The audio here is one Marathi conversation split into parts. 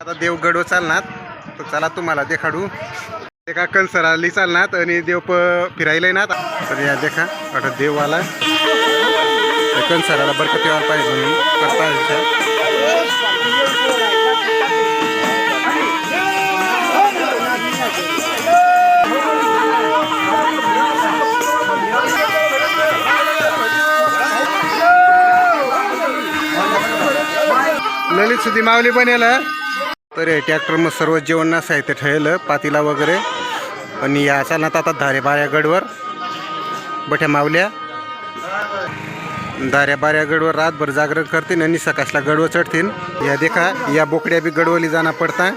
आता देवगड चालणार. तर चला तुम्हाला देखाडू. एका कलसराली चालणार आणि देव प फिरायला येणार. तर या देखा आता देव आला कलसराला कणसराला बरकत यायला पाहिजे म्हणून करता ललित सुधी माऊली याला तर हे ट्रॅक्टर मग सर्व जेवण साहित्य ठेवलं पातीला वगैरे. आणि या चालनात आता धारे बाऱ्या गडवर. बठ्या मावल्या. धाऱ्या बाऱ्या गडवर रातभर जागरण करतील आणि सकाशला गडवं चढतील या देखा या बोकड्या बी गडवली जाणं पडता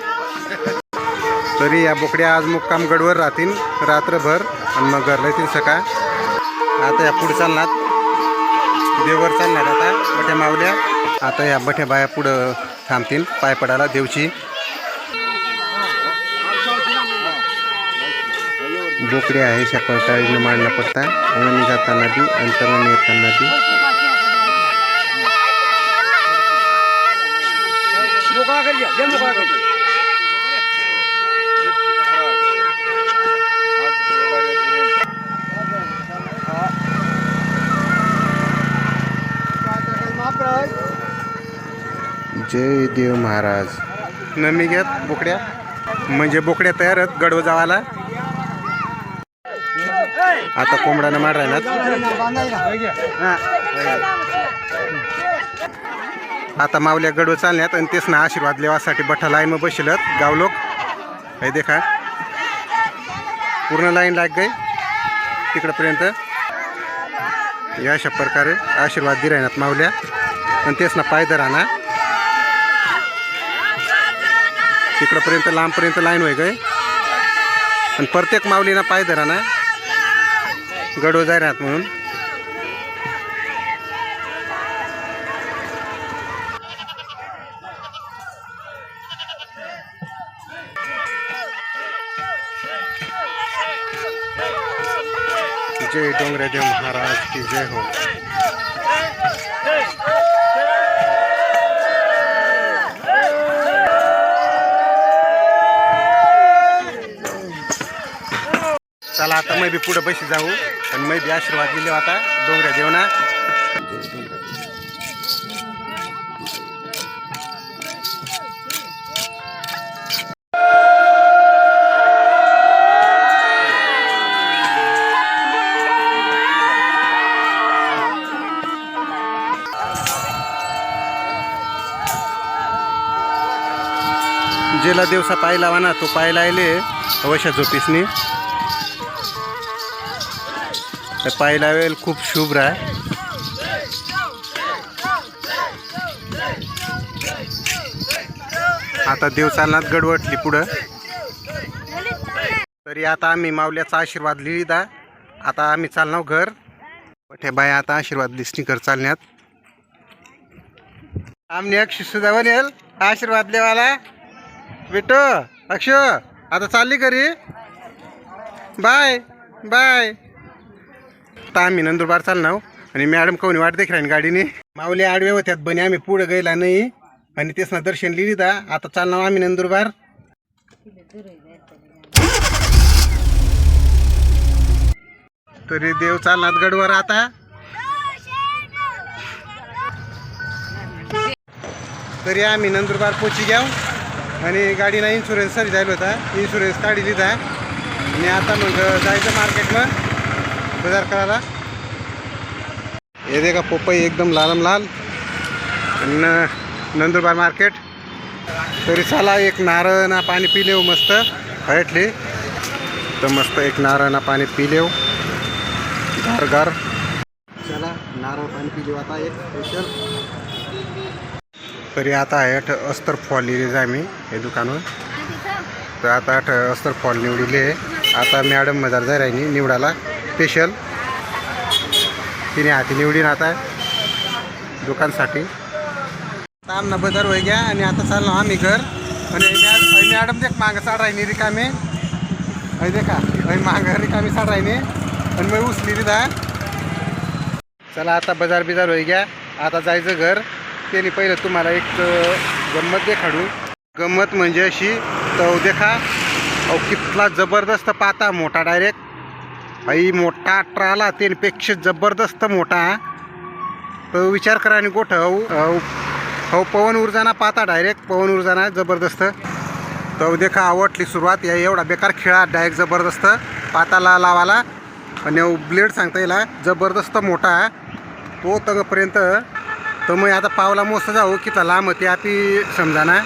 तरी या बोकड्या आज मुक्काम गडवर राहतील रात्रभर. आणि मग घरला येतील सकाळ. आता या पुढे चालणार. देवर चालणार आता बठ्या मावल्या. आता या बठ्या बाया पुढं थांबतील पाय पडायला देवची. बोकडे आहे सकाळी मांडला पडता अंगणी जाताना बी अंतरण येताना बी. जय देव महाराज. नमी घ्यात बोकड्या. म्हणजे बोकड्या तयार आहेत गडव जावाला आता कोंबडानं मार ना. आता मावल्या गडव चालण्यात आणि तेच ना आशीर्वाद लेवासाठी बठा लाईन मग बसलत. गाव लोक. हे देखा. पूर्ण लाईन लाग गई. तिकडपर्यंत. या अशा प्रकारे आशीर्वाद दि राहणार मावल्या. आणि तेच ना पायदर राहणार तिकडपर्यंत लांबपर्यंत लाईन होय गय आणि प्रत्येक माऊलीना पाय राहणार ना. गडो जाय म्हणून. जय डोंगरेदेव महाराज की जय हो. चला आता मी पुढं पुढे बशी जाऊ. आणि मैं बी आशीर्वाद दिले आता डोंगऱ्या देवना. जेला दिवसा पाय लावा तो पाय लायले अवश्य झोपीसनी. तर पाय लावेल खूप शुभ आहे. आता देव गडवटली पुढं. तरी आता आम्ही मावल्याचा आशीर्वाद लिहिला आता आम्ही चालणार घर. मोठ्या बाया आता आशीर्वाद दिसणी कर चालण्यात. आमने अक्षय सुद्धा बनेल आशीर्वाद लेवाला बेटो अक्षय आता चालली घरी. Bye bye. आता आम्ही नंदुरबार चालणार आणि मॅडम कोणी वाट देख राहीन गाडीने? माऊली आडवे होत्यात बने आम्ही पुढे गेला नाही. आणि तेच ना दर्शन लिहिली दा. आता चालणार आम्ही नंदुरबार. तरी देव चालणार गडवर आता. तरी आम्ही नंदुरबार पोची घ्याव आणि गाडीला इन्शुरन्स सरी जायला होता. इन्शुरन्स काढली लिहिता आणि आता मग जायचं मार्केटला बाजार करायला? हे दे का पपई एकदम लालम लाल. आणि न- नंदुरबार मार्केट. तरी चला एक नारळ ना पाणी पिलेव मस्त. हटली तर मस्त एक नारळ ना पाणी पिलेव. गार गार चला नारळ पाणी पिलेव आता एक स्पेशल तरी आता आहे अस्तर फॉल लिहिलेलं आहे मी हे दुकानवर. तर आता हट अस्तर फॉल निवडले. आता मॅडम मजार जाय राहिली निवडाला स्पेशल तिने हाती निवडीन आता दुकानसाठी. आता नबदर बाजार होई घ्या आणि आता चाललो आम्ही घर. आणि मॅड मॅडम देख मागं चाड राहिनी रिकामे. अय देखा अय मागं रिकामी चाड राहिनी आणि मग उचली रिदा चला आता बाजार बिजार होई घ्या आता जायचं घर. त्यांनी पहिलं तुम्हाला एक गंमत देखाडू. गंमत म्हणजे अशी तव देखा अहो कितला जबरदस्त पाता मोठा डायरेक्ट भाई मोठा ट्राला त्यापेक्षा जबरदस्त मोठा. तो विचार करा आणि गोठ. हो पवन ऊर्जाना पाता डायरेक्ट पवन ऊर्जाना जबरदस्त. तो देखा आवडली सुरुवात. या एवढा बेकार खेळा डायरेक्ट जबरदस्त. पाताला लावाला. आणि ब्लेड सांगता येईल जबरदस्त मोठा. तो तगपर्यंत. तर मग आता पावला मोस्त जाऊ किती लांब ते आपी समजा ना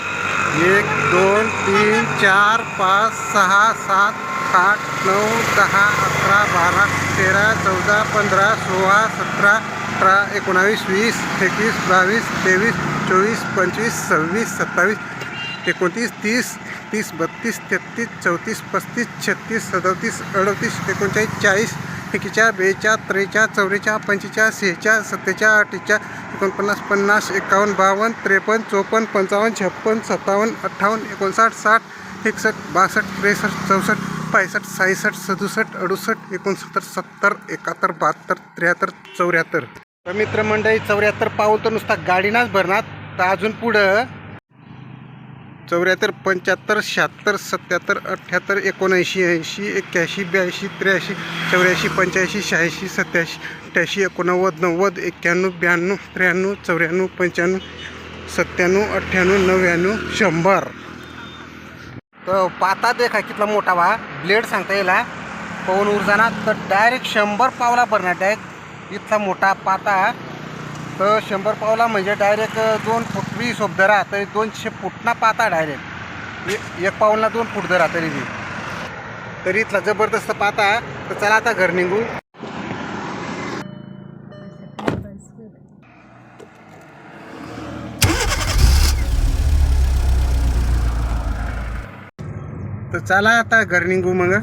एक दोन तीन चार पाच सहा सात आठ नऊ दहा अकरा बारा तेरा चौदा पंधरा सोळा सतरा अठरा एकोणावीस वीस एकवीस बावीस तेवीस चोवीस पंचवीस सव्वीस सत्तावीस एकोणतीस तीस तीस बत्तीस तेहतीस चौतीस पस्तीस छत्तीस सदतीस अडतीस एकोणचाळीस चाळीस एकेचाळ बेच्या त्रेचाळ चौरेच्या पंचेच्या सेहेच्या सत्तेच्या अठ्ठेचाळ एकोणपन्नास पन्नास एकावन्न बावन्न त्रेपन्न चोपन्न पंचावन्न छप्पन्न सत्तावन्न अठ्ठावन्न एकोणसाठ साठ एकसष्ट बासष्ट त्रेसष्ट चौसष्ट पासष्ट सहासष्ट सदुसष्ट अडुसष्ट एकोणसत्तर सत्तर एकाहत्तर बहात्तर त्र्याहत्तर चौऱ्याहत्तर. तर मित्रमंडळी चौऱ्याहत्तर पाऊल तर नुसता गाडीनाच भरणार. तर अजून पुढं चौऱ्याहत्तर पंच्याहत्तर शहात्तर सत्याहत्तर अठ्ठ्याहत्तर एकोणऐंशी ऐंशी एक्क्याऐंशी ब्याऐंशी त्र्याऐंशी चौऱ्याऐंशी पंच्याऐंशी शहाऐंशी सत्याऐंशी अठ्ठ्याऐंशी एकोणनव्वद नव्वद एक्क्याण्णव ब्याण्णव त्र्याण्णव चौऱ्याण्णव पंच्याण्णव सत्त्याण्णव अठ्ठ्याण्णव नव्याण्णव शंभर. तर पाता देखा कितला मोठा वा ब्लेड सांगता येईल पवन उर्जाना तर डायरेक्ट शंभर पावला भरणार डायरेक्ट इथला मोठा पाता. तर शंभर पावला म्हणजे डायरेक्ट दोन फूट वीस फूट धरा. तरी दोनशे फुटना पाता डायरेक्ट एक पाऊलना दोन फूट धरा तरी बी. तरी इथला जबरदस्त पाता. तर चला आता घर निघू. तर चला आता घर निघू मग.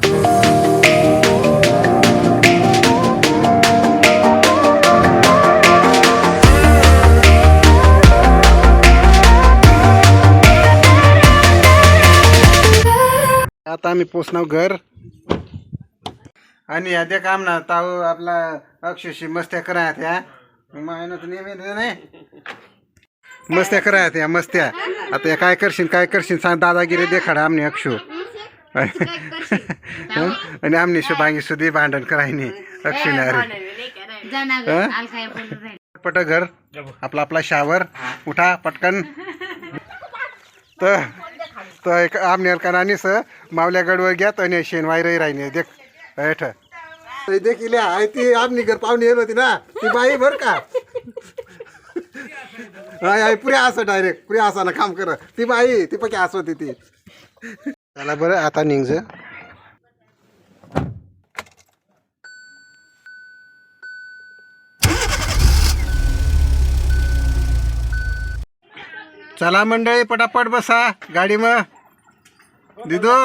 आता आम्ही पोचणार घर. आणि ह्या काम ना ताऊ आपला अक्षरशी मस्त्या करा त्या मायनच नेहमी नाही. मस्त्या करा त्या मस्त्या. आता या काय करशील काय करशील? सांग दादागिरी देखाडा आमने अक्षू? आणि आमने शुभांगी सुधी भांडण करायनी अक्षूने अरे? पट घर. आपला आपला शावर. उठा पटकन. तर तर एक आमनेर कनानी स. मावल्या गडवर घ्यात आणि शेण वायरही राहिने देख ऐठ. देख इल्या आहे ती आमनी घर पाहुणे येत होती ना. ती बाई बर का? हाय हाय पुऱ्या असं डायरेक्ट पुऱ्या असा ना काम कर. ती बाई ती पक्की असं होती ती. चला बरं आता निघ. चला मंडळी पटापट बसा गाडी मग दिदो.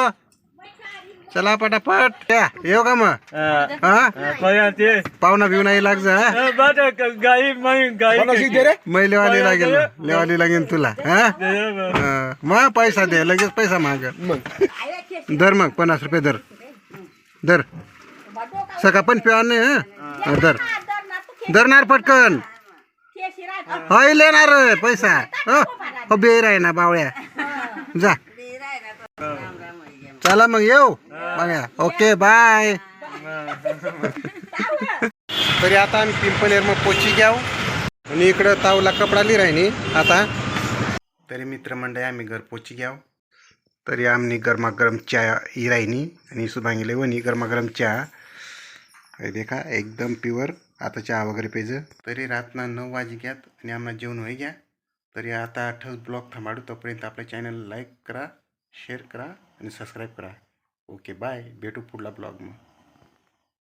चला पटापट. या येऊ का मग? हा. पाहुणा बिवणा लाग जा मै लेवाली लागेल लेवाली लागेल तुला हा? हा. मग पैसा दे लगेच पैसा माग. दर मग पन्नास रुपये दर. दर. सका पण पिवा नाही हं? हा, दर. दरणार पटकन. होय लेणार पैसा. हो हो बेर आहे ना बावळ्या. जा. चला मग येऊ? बघा. Okay bye. तरी आता आम्ही पिंपलेर मग पोची घ्याव. आणि इकडं तावला कपडा लिहि राहिनी आता. तरी मित्रमंडळी आम्ही घर पोची घ्याव. तरी आम्ही गरमागरम चहा ही राहिनी आणि सुभांगीले वनी गरमागरम चहा. हे देखा एकदम प्युअर आता चहा वगैरे पेज तरी रातना नऊ वाजे घ्यात. आणि आम्हाला जेवण होई घ्या. तरी आता आठच ब्लॉग थांबाडू. तोपर्यंत आपल्या चॅनल लाईक करा. शेअर करा आणि सबस्क्राईब करा. Okay bye. भेटू पुढला ब्लॉग मग